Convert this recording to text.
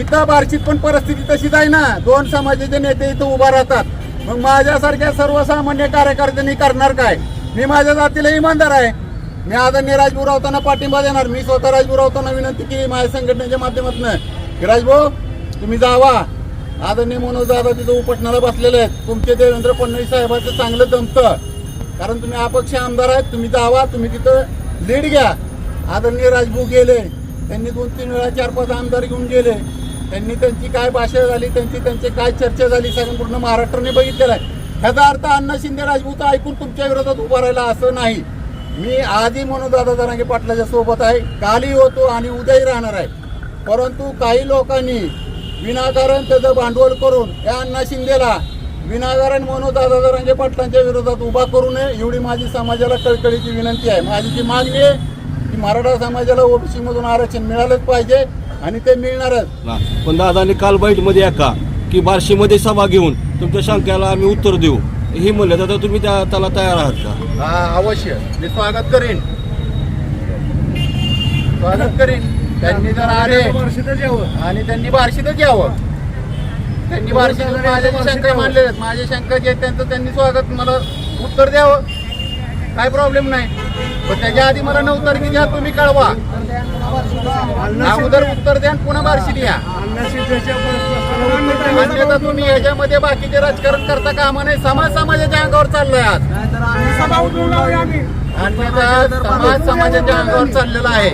इथं बार्शीत पण परिस्थिती तशीच आहे ना. दोन समाजाचे नेते इथं उभा राहतात. मग माझ्यासारख्या सर्वसामान्य कार्यकर्त्यांनी करणार काय? मी माझ्या जातीला इमानदार आहे. मी आदरणीय राजभाऊ पाठिंबा देणार. मी स्वतः राजभाऊ विनंती केली माझ्या संघटनेच्या माध्यमातून. की राजभाऊ तुम्ही जावा. आदरणीय मनोज दादा तिथं उपटणाला बसलेले आहेत तुमचे देवेंद्र फडणवीस साहेबांचं चांगलं जमतं. कारण तुम्ही अपक्ष आमदार आहेत तुम्ही जावा तुम्ही तिथं लीड घ्या. आदरणीय राजभू गेले. त्यांनी दोन तीन वेळा चार पाच आमदार घेऊन गेले. त्यांनी त्यांची काय भाषा झाली त्यांची त्यांची काय चर्चा झाली संपूर्ण महाराष्ट्राने बघितलेलं आहे. ह्याचा अर्थ अण्णा शिंदे राजपूत ऐकून तुमच्या विरोधात उभा राहिला असं नाही. मी आधी म्हणून दादा जरांगे पाटलाच्या सोबत आहे. कालही होतो आणि उद्याही राहणार आहे. परंतु काही लोकांनी विनाकारण त्याचं भांडवल करून या अण्णा शिंदेला विनाकारण म्हणून दादा जरांगे पाटलांच्या विरोधात उभा करू नये एवढी माझी समाजाला कळकळीची विनंती आहे. माझी जी मागणी आहे की मराठा समाजाला ओबीसीमधून आरक्षण मिळालंच पाहिजे. आणि ते मिळणारच. ना. पण दादाने काल मध्ये एका की? बार्शीमध्ये सभा घेऊन तुमच्या शंकाला आम्ही उत्तर देऊ. हे म्हणलं तर तुम्ही त्या त्याला तयार आहात का? हा अवश्य. मी स्वागत करीन. स्वागत करीन. त्यांनी जर आले आणि त्यांनी बार्शीतच यावं. त्यांनी बार्शीत माझ्या जे शंका मानले आहेत, माझे शंका जे आहेत त्यांचं त्यांनी स्वागत मला उत्तर द्यावं. काय प्रॉब्लेम नाही. पण त्याच्या आधी मला नऊ तारखे घ्या तुम्ही कळवा. अगोदर उत्तर द्या पुन्हा बारशी या अन्यथा तुम्ही याच्यामध्ये बाकीचे राजकारण करता कामा नाही. समाज समाजाच्या अंगावर चाललंय आज. अन्यथा समाज समाजाच्या अंगावर चाललेला आहे.